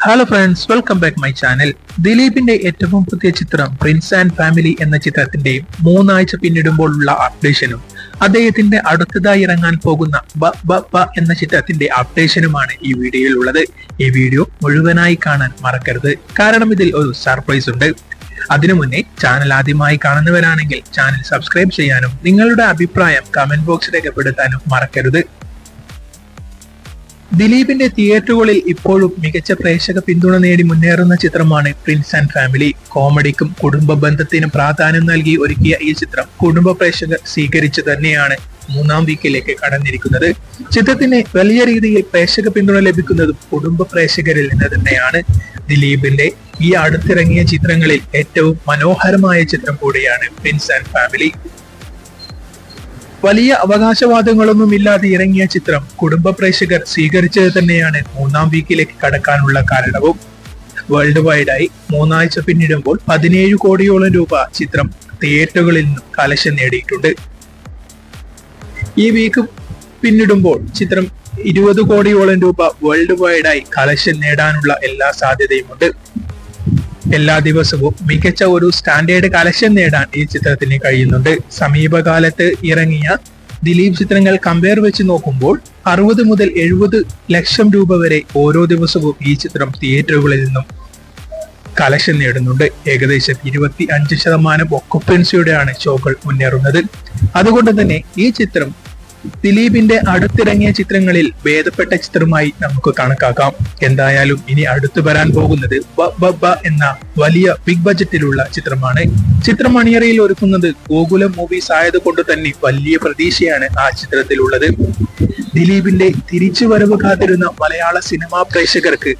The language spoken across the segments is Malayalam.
Hello friends welcome back my channel ദിലീപിന്റെ ഏറ്റവും പുതിയ ചിത്രം പ്രിൻസ് ആൻഡ് ഫാമിലി എന്ന ചിത്രത്തിന്റെ മൂന്നാഴ്ച പിന്നിടുമ്പോഴുള്ള അപ്ഡേഷനും അദ്ദേഹത്തിന്റെ അടുത്തതായി ഇറങ്ങാൻ പോകുന്ന ബ ബ ബ എന്ന ചിത്രത്തിന്റെ അപ്ഡേഷനുമാണ് ഈ വീഡിയോയിൽ ഉള്ളത് ഈ വീഡിയോ മുഴുവനായി കാണാൻ മറക്കരുത്. കാരണം ഇതിൽ ഒരു സർപ്രൈസ് ഉണ്ട്. അതിനു മുന്നേ ചാനൽ ആദ്യമായി കാണുന്നവരാണെങ്കിൽ ചാനൽ സബ്സ്ക്രൈബ് ചെയ്യാനും നിങ്ങളുടെ അഭിപ്രായം കമന്റ് ബോക്സ് രേഖപ്പെടുത്താനും മറക്കരുത്. ദിലീപിന്റെ തിയേറ്ററുകളിൽ ഇപ്പോഴും മികച്ച പ്രേക്ഷക പിന്തുണ നേടി മുന്നേറുന്ന ചിത്രമാണ് പ്രിൻസ് ആൻഡ് ഫാമിലി. കോമഡിക്കും കുടുംബ ബന്ധത്തിനും പ്രാധാന്യം നൽകി ഒരുക്കിയ ഈ ചിത്രം കുടുംബ പ്രേക്ഷകർ സ്വീകരിച്ചു തന്നെയാണ് മൂന്നാം വീക്കിലേക്ക് കടന്നിരിക്കുന്നത്. ചിത്രത്തിന് വലിയ രീതിയിൽ പ്രേക്ഷക പിന്തുണ ലഭിക്കുന്നതും കുടുംബ പ്രേക്ഷകരിൽ നിന്ന് തന്നെയാണ്. ദിലീപിന്റെ ഈ അടുത്തിറങ്ങിയ ചിത്രങ്ങളിൽ ഏറ്റവും മനോഹരമായ ചിത്രം കൂടിയാണ് പ്രിൻസ് ആൻഡ് ഫാമിലി. വലിയ അവകാശവാദങ്ങളൊന്നും ഇല്ലാതെ ഇറങ്ങിയ ചിത്രം കുടുംബ പ്രേക്ഷകർ സ്വീകരിച്ചത് തന്നെയാണ് മൂന്നാം വീക്കിലേക്ക് കടക്കാനുള്ള കാരണവും. വേൾഡ് വൈഡായി മൂന്നാഴ്ച പിന്നിടുമ്പോൾ പതിനേഴ് കോടിയോളം രൂപ ചിത്രം തിയേറ്ററുകളിൽ നിന്നും കലശം നേടിയിട്ടുണ്ട്. ഈ വീക്ക് പിന്നിടുമ്പോൾ ചിത്രം ഇരുപത് കോടിയോളം രൂപ വേൾഡ് വൈഡായി കലശം നേടാനുള്ള എല്ലാ സാധ്യതയുമുണ്ട്. എല്ലാ ദിവസവും മികച്ച ഒരു സ്റ്റാൻഡേർഡ് കളക്ഷൻ നേടാൻ ഈ ചിത്രത്തിന് കഴിയുന്നുണ്ട്. സമീപകാലത്ത് ഇറങ്ങിയ ദിലീപ് ചിത്രങ്ങൾ കമ്പയർ വെച്ച് നോക്കുമ്പോൾ അറുപത് മുതൽ എഴുപത് ലക്ഷം രൂപ വരെ ഓരോ ദിവസവും ഈ ചിത്രം തിയേറ്ററുകളിൽ നിന്നും കളക്ഷൻ നേടുന്നുണ്ട്. ഏകദേശം ഇരുപത്തി അഞ്ച് ശതമാനം ഒക്കുപ്പൻസിയോടെയാണ് ഷോകൾ മുന്നേറുന്നത്. അതുകൊണ്ട് തന്നെ ഈ ചിത്രം ദിലീപിന്റെ അടുത്തിറങ്ങിയ ചിത്രങ്ങളിൽ ഭേദപ്പെട്ട ചിത്രമായി നമുക്ക് കണക്കാക്കാം. എന്തായാലും ഇനി അടുത്തു വരാൻ പോകുന്നത് എന്ന വലിയ ബിഗ് ബജറ്റിലുള്ള ചിത്രമാണ്. ചിത്രം അണിയറയിൽ ഒരുക്കുന്നത് ഗോകുലം മൂവീസ് ആയതുകൊണ്ട് തന്നെ വലിയ പ്രതീക്ഷയാണ് ആ ചിത്രത്തിലുള്ളത്. ദിലീപിന്റെ തിരിച്ചു തിരിച്ചുവരവ് കാത്തിരുന്ന മലയാള സിനിമാ പ്രേക്ഷകർക്ക്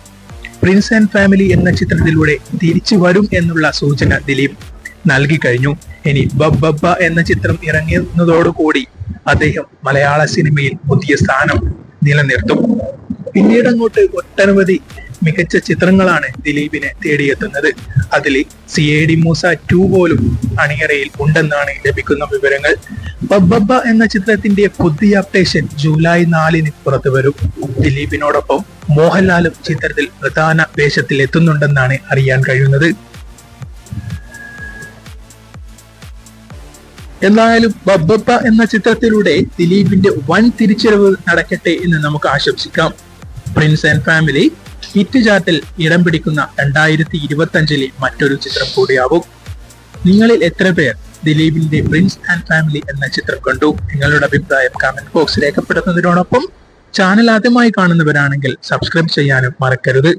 പ്രിൻസ് ആൻഡ് ഫാമിലി എന്ന ചിത്രത്തിലൂടെ തിരിച്ചു വരും എന്നുള്ള സൂചന ദിലീപ് നൽകി കഴിഞ്ഞു. ഇനി ബബ്ബ എന്ന ചിത്രം ഇറങ്ങുന്നതോടുകൂടി അദ്ദേഹം മലയാള സിനിമയിൽ പുതിയ സ്ഥാനം നിലനിർത്തും. പിന്നീട് അങ്ങോട്ട് ഒട്ടനവധി മികച്ച ചിത്രങ്ങളാണ് ദിലീപിനെ തേടിയെത്തുന്നത്. അതിൽ C I D Moosa two പോലും അണിയറയിൽ ഉണ്ടെന്നാണ് ലഭിക്കുന്ന വിവരങ്ങൾ. ബബ്ബബ്ബ എന്ന ചിത്രത്തിന്റെ പുതിയ അപ്ഡേഷൻ ജൂലൈ നാലിന് പുറത്തു വരും. ദിലീപിനോടൊപ്പം മോഹൻലാലും ചിത്രത്തിൽ പ്രധാന വേഷത്തിൽ എത്തുന്നുണ്ടെന്നാണ് അറിയാൻ കഴിയുന്നത്. എന്തായാലും ബബ്ബപ്പ എന്ന ചിത്രത്തിലൂടെ ദിലീപിന്റെ വൻ തിരിച്ചറിവ് നടക്കട്ടെ എന്ന് നമുക്ക് ആശംസിക്കാം. പ്രിൻസ് ആൻഡ് ഫാമിലി ഹിറ്റ് ചാർട്ടിൽ ഇടം പിടിക്കുന്ന രണ്ടായിരത്തി ഇരുപത്തി അഞ്ചിലെ മറ്റൊരു ചിത്രം കൂടിയാവും. നിങ്ങളിൽ എത്ര പേർ ദിലീപിന്റെ പ്രിൻസ് ആൻഡ് ഫാമിലി എന്ന ചിത്രം കണ്ടു? നിങ്ങളുടെ അഭിപ്രായം കമന്റ് ബോക്സ് രേഖപ്പെടുത്തുന്നതിനോടൊപ്പം ചാനൽ ആദ്യമായി കാണുന്നവരാണെങ്കിൽ സബ്സ്ക്രൈബ് ചെയ്യാനും മറക്കരുത്.